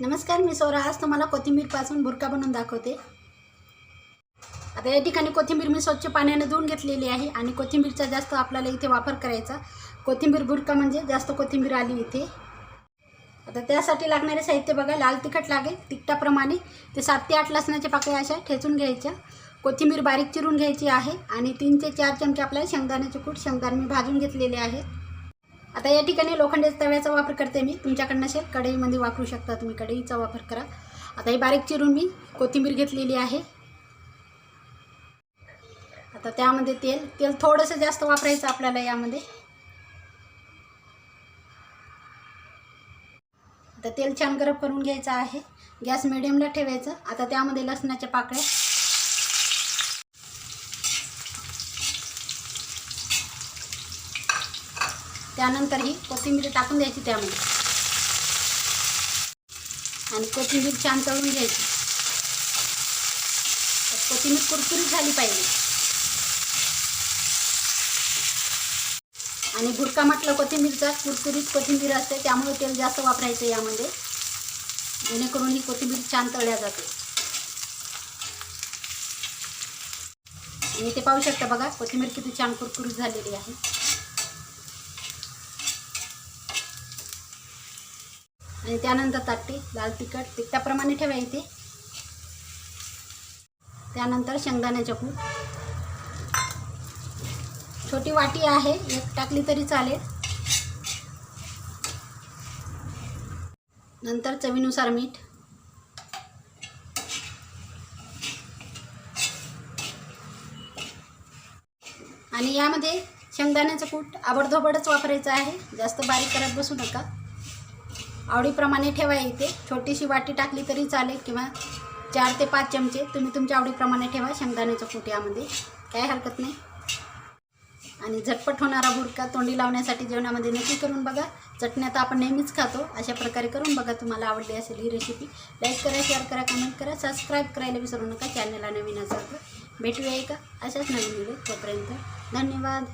नमस्कार मी सौरा आज तुम्हाला कोथिंबीरपासून बुरका बनवून दाखवते. आता या ठिकाणी कोथिंबीर मी स्वच्छ पाण्याने धुवून घेतलेली आहे आणि कोथिंबीरचा जास्त आपल्याला इथे वापर करायचा. कोथिंबीर बुरका म्हणजे जास्त कोथिंबीर आली इथे. आता त्यासाठी लागणारे साहित्य बघा लाल तिखट लागेल तिखटाप्रमाणे ते सात ते आठ लसणाच्या पाकळ्या अशा ठेचून घ्यायच्या. कोथिंबीर बारीक चिरून घ्यायची आहे आणि तीन ते चार चमचे आपल्याला शेंगदाण्याचे कूट शेंगदाणे मी भाजून घेतलेले आहेत. आता या ठिकाणी लोखंडाच्या तव्याचा वापर करते मी. तुमच्याकडनं असेल कढईमध्ये वापरू शकता तुम्ही. कढईचा वापर करा. आता ही बारीक चिरून मी कोथिंबीर घेतलेली आहे. आता त्यामध्ये तेल तेल थोडंसं जास्त वापरायचं आपल्याला यामध्ये. आता तेल छान गरम करून घ्यायचं आहे. गॅस मिडियमला ठेवायचं. आता त्यामध्ये लसणाच्या पाकळ्या त्यानंतर ही कोथिंबीर टाकून द्यायची त्यामध्ये. आणि कोथिंबीर छान तळून घ्यायची. कोथिंबीर कुरकुरीत झाली पाहिजे. आणि भुरका म्हटलं कोथिंबीरचा कुरकुरीत कोथिंबीर असते त्यामुळे तेल जास्त वापरायचं यामध्ये. जेणेकरून ही कोथिंबीर छान तळल्या जाते. आणि ते पाहू शकता बघा कोथिंबीर किती छान कुरकुरीत झालेली आहे. आणि त्यानंतर ताटे लाल तिखट तिखटाप्रमाणे ठेवा इथे. त्यानंतर शेंगदाण्याच्या कूट छोटी वाटी आहे एक टाकली तरी चालेल. नंतर चवीनुसार मीठ. आणि यामध्ये शेंगदाण्याचं कूट आबडधोबडच वापरायचं आहे. जास्त बारीक करत बसू नका. आवडीप्रमाणे ठेवा इथे. छोटीशी वाटी टाकली तरी चालेल किंवा चार ते पाच चमचे. तुम्ही तुमच्या आवडीप्रमाणे ठेवा. शेंगदाण्याचं कूट यामध्ये काय हरकत नाही. आणि झटपट होणारा बुडका तोंडी लावण्यासाठी जेवणामध्ये नक्की करून बघा. चटण्या तर आपण नेहमीच खातो. अशा प्रकारे करून बघा. तुम्हाला आवडली असेल ही रेसिपी लाईक करा शेअर करा कमेंट करा. सबस्क्राईब करायला विसरू नका. चॅनलला नवीन असाल भेटूया एका अशाच नवीन व्हिडिओ तोपर्यंत. धन्यवाद.